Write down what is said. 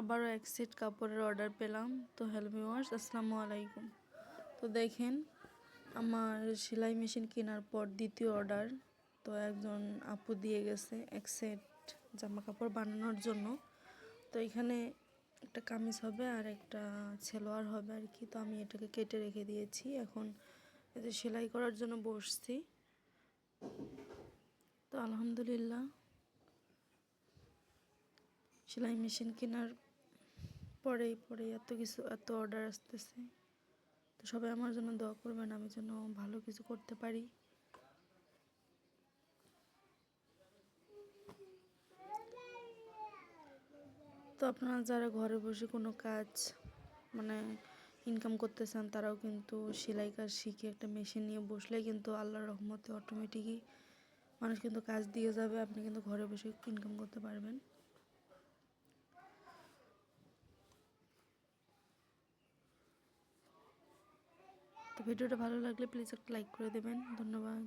আবারও এক সেট কাপড়ের অর্ডার পেলাম। তো হ্যালো ভিউয়ার্স আসসালামু আলাইকুম। তো দেখেন, আমার সেলাই মেশিন কেনার পর দ্বিতীয় অর্ডার তো একজন আপু দিয়ে গেছে এক সেট জামা কাপড় বানানোর জন্য। তো এখানে একটা কামিজ হবে আর একটা ছেলোয়ার হবে আর কি। তো আমি এটাকে কেটে রেখে দিয়েছি। এখন এতে সেলাই করার জন্য বসছি। তো আলহামদুলিল্লাহ, সেলাই মেশিন কেনার পরেই পরে এত কিছু, এত অর্ডার আসতেছে। তো সবাই আমার জন্য দোয়া করবেন, আমি যেন ভালো কিছু করতে পারি। তো আপনারা যারা ঘরে বসে কোনো কাজ মানে ইনকাম করতে চান, তারাও কিন্তু সেলাই কাজ শিখে একটা মেশিন নিয়ে বসলে কিন্তু আল্লাহর রহমতে অটোমেটিকই মানুষ কিন্তু কাজ দিয়ে যাবে, আপনি কিন্তু ঘরে বসে ইনকাম করতে পারবেন। তো ভিডিওটা ভালো লাগলে প্লিজ একটা লাইক করে দেবেন। ধন্যবাদ।